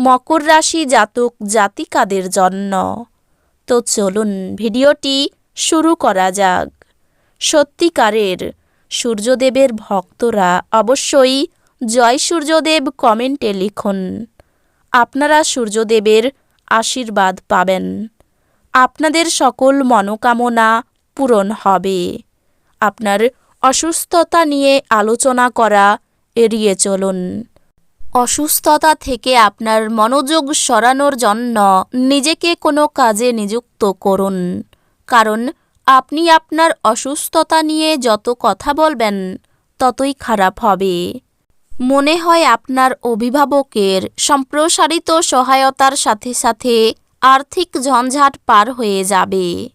মকর রাশি জাতক জাতিকাদের জন্য। তো চলুন ভিডিওটি শুরু করা যাক। সত্যিকারের সূর্যদেবের ভক্তরা অবশ্যই জয় সূর্যদেব কমেন্টে লিখুন। আপনারা সূর্যদেবের আশীর্বাদ পাবেন। আপনাদের সকল মনোকামনা পূরণ হবে। আপনার অসুস্থতা নিয়ে আলোচনা করা এড়িয়ে চলুন। অসুস্থতা থেকে আপনার মনোযোগ সরানোর জন্য নিজেকে কোনো কাজে নিযুক্ত করুন। কারণ আপনি আপনার অসুস্থতা নিয়ে যত কথা বলবেন, ততই খারাপ হবে। মনে হয় আপনার অভিভাবকের সম্প্রসারিত সহায়তার সাথে সাথে আর্থিক ঝঞ্ঝাট পার হয়ে যাবে।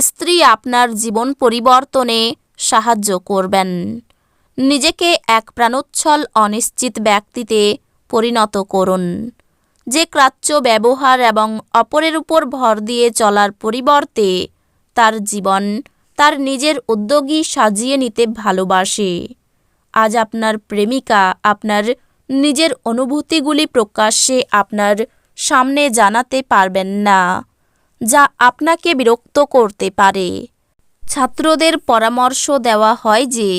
স্ত্রী আপনার জীবন পরিবর্তনে সাহায্য করবেন। নিজেকে এক প্রাণোচ্ছল, অনিশ্চিত ব্যক্তিতে পরিণত করুন। যে ক্রাচ্য ব্যবহার এবং অপরের উপর ভর দিয়ে চলার পরিবর্তে তার জীবন তার নিজের উদ্যোগী সাজিয়ে নিতে ভালোবাসে। আজ আপনার প্রেমিকা আপনার নিজের অনুভূতিগুলি প্রকাশ্যে আপনার সামনে জানাতে পারবেন না, যা আপনাকে বিরক্ত করতে পারে। ছাত্রদের পরামর্শ দেওয়া হয় যে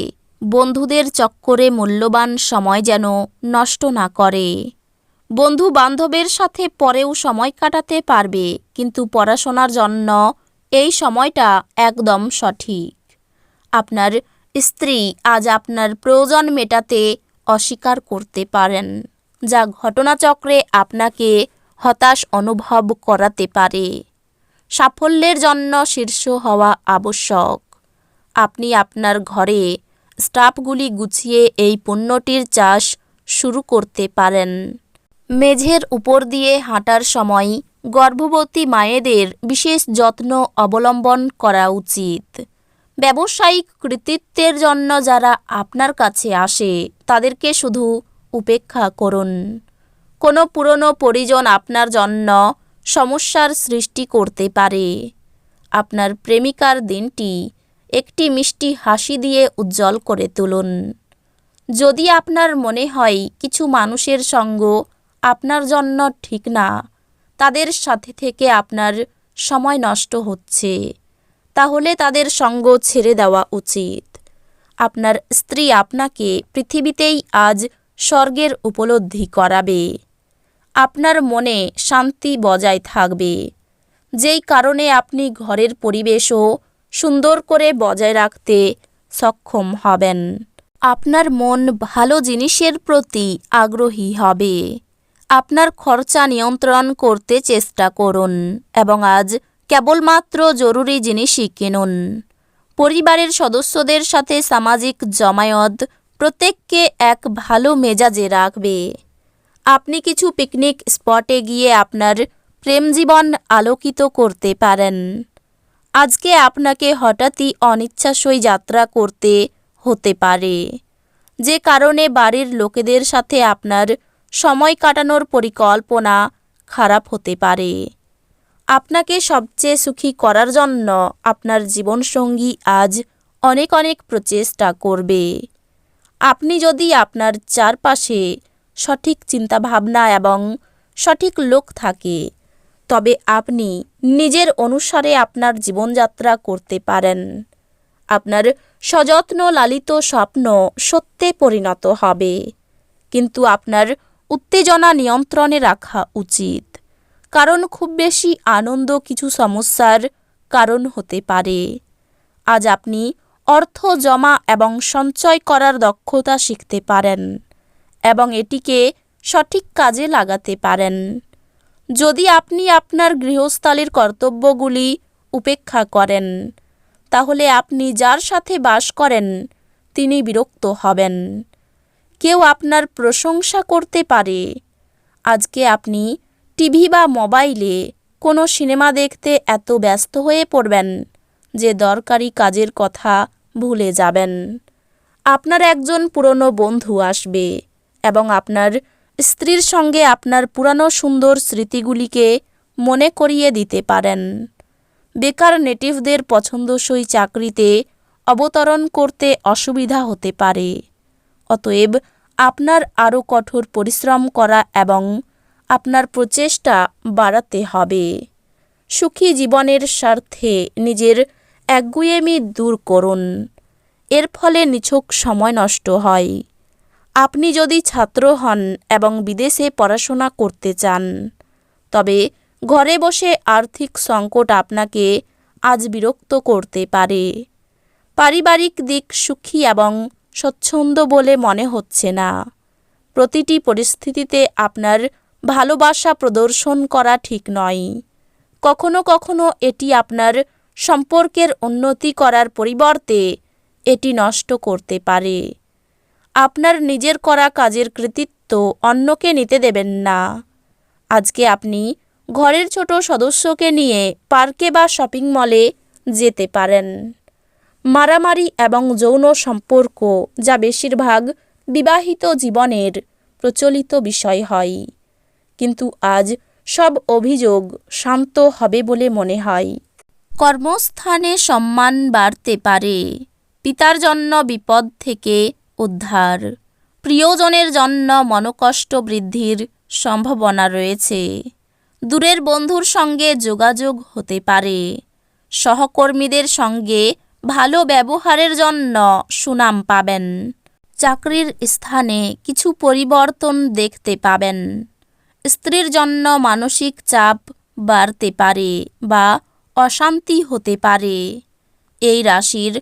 বন্ধুদের চক্করে মূল্যবান সময় যেন নষ্ট না করে। বন্ধু বান্ধবের সাথে পরেও সময় কাটাতে পারবে, কিন্তু পড়াশোনার জন্য এই সময়টা একদম সঠিক। আপনার স্ত্রী আজ আপনার প্রয়োজন মেটাতে অস্বীকার করতে পারেন, যা ঘটনাচক্রে আপনাকে হতাশ অনুভব করাতে পারে। সাফল্যের জন্য শীর্ষ হওয়া আবশ্যক। আপনি আপনার ঘরে স্টাফগুলি গুছিয়ে এই পণ্যটির চাষ শুরু করতে পারেন। মেঝের উপর দিয়ে হাঁটার সময় গর্ভবতী মায়েদের বিশেষ যত্ন অবলম্বন করা উচিত। ব্যবসায়িক কৃতিত্বের জন্য যারা আপনার কাছে আসে, তাদেরকে শুধু উপেক্ষা করুন। কোনো পুরনো পরিজন আপনার জন্য সমস্যার সৃষ্টি করতে পারে। আপনার প্রেমিকার দিনটি একটি মিষ্টি হাসি দিয়ে উজ্জ্বল করে তুলুন। যদি আপনার মনে হয় কিছু মানুষের সঙ্গ আপনার জন্য ঠিক না, তাদের সাথে থেকে আপনার সময় নষ্ট হচ্ছে, তাহলে তাদের সঙ্গ ছেড়ে দেওয়া উচিত। আপনার স্ত্রী আপনাকে পৃথিবীতেই আজ স্বর্গের উপলব্ধি করাবে। আপনার মনে শান্তি বজায় থাকবে। যেই কারণে আপনি ঘরের পরিবেশও সুন্দর করে বজায় রাখতে সক্ষম হবেন। আপনার মন ভালো জিনিসের প্রতি আগ্রহী হবে। আপনার খরচা নিয়ন্ত্রণ করতে চেষ্টা করুন এবং আজ কেবলমাত্র জরুরি জিনিসই কিনুন। পরিবারের সদস্যদের সাথে সামাজিক জমায়েত প্রত্যেককে এক ভালো মেজাজে রাখবে। আপনি কিছু পিকনিক স্পটে গিয়ে আপনার প্রেম জীবন আলোকিত করতে পারেন। আজকে আপনাকে হঠাৎই অনিচ্ছাসই যাত্রা করতে হতে পারে। যে কারণে বাড়ির লোকেদের সাথে আপনার সময় কাটানোর পরিকল্পনা খারাপ হতে পারে। আপনাকে সবচেয়ে সুখী করার জন্য আপনার জীবনসঙ্গী আজ অনেক অনেক প্রচেষ্টা করবে। আপনি যদি আপনার চারপাশে সঠিক চিন্তাভাবনা এবং সঠিক লোক থাকে তবে আপনি নিজের অনুসারে আপনার জীবনযাত্রা করতে পারেন। আপনার সযত্ন লালিত স্বপ্ন সত্যে পরিণত হবে। কিন্তু আপনার উত্তেজনা নিয়ন্ত্রণে রাখা উচিত। কারণ খুব বেশি আনন্দ কিছু সমস্যার কারণ হতে পারে। আজ আপনি অর্থ জমা এবং সঞ্চয় করার দক্ষতা শিখতে পারেন এবং এটিকে সঠিক কাজে লাগাতে পারেন। যদি আপনি আপনার গৃহস্থালির কর্তব্যগুলি উপেক্ষা করেন, তাহলে আপনি যার সাথে বাস করেন, তিনি বিরক্ত হবেন। কেউ আপনার প্রশংসা করতে পারে। আজকে আপনি টিভি বা মোবাইলে কোনো সিনেমা দেখতে এত ব্যস্ত হয়ে পড়বেন যে দরকারি কাজের কথা ভুলে যাবেন। আপনার একজন পুরনো বন্ধু আসবে এবং আপনার স্ত্রীর সঙ্গে আপনার পুরানো সুন্দর স্মৃতিগুলিকে মনে করিয়ে দিতে পারেন। বেকার নেটিভদের পছন্দসই চাকরিতে অবতরণ করতে অসুবিধা হতে পারে। অতএব আপনার আরও কঠোর পরিশ্রম করা এবং আপনার প্রচেষ্টা বাড়াতে হবে। সুখী জীবনের স্বার্থে নিজের একগুয়েমি দূর করুন। এর ফলে নিছক সময় নষ্ট হয়। আপনি যদি ছাত্র হন এবং বিদেশে পড়াশোনা করতে চান, তবে ঘরে বসে আর্থিক সংকট আপনাকে আজ বিরক্ত করতে পারে। পারিবারিক দিক সুখী এবং স্বচ্ছন্দ বলে মনে হচ্ছে না। প্রতিটি পরিস্থিতিতে আপনার ভালোবাসা প্রদর্শন করা ঠিক নয়। কখনো কখনো এটি আপনার সম্পর্কের উন্নতি করার পরিবর্তে এটি নষ্ট করতে পারে। আপনার নিজের করা কাজের কৃতিত্ব অন্যকে নিতে দেবেন না। আজকে আপনি ঘরের ছোট সদস্যকে নিয়ে পার্কে বা শপিং মলে যেতে পারেন। মারামারি এবং যৌন সম্পর্ক যা বেশিরভাগ বিবাহিত জীবনের প্রচলিত বিষয় হয়। কিন্তু আজ সব অভিযোগ শান্ত হবে বলে মনে হয়। কর্মস্থানে সম্মান বাড়তে পারে। পিতার জন্য বিপদ থেকে উদ্ধার। প্রিয়জনের জন্য মনোকষ্ট বৃদ্ধির সম্ভাবনা রয়েছে। দূরের বন্ধুর সঙ্গে যোগাযোগ হতে পারে। সহকর্মীদের সঙ্গে ভালো ব্যবহারের জন্য সুনাম পাবেন। চাকরির স্থানে কিছু পরিবর্তন দেখতে পাবেন। স্ত্রীর জন্য মানসিক চাপ বাড়তে পারে বা অশান্তি হতে পারে। এই রাশির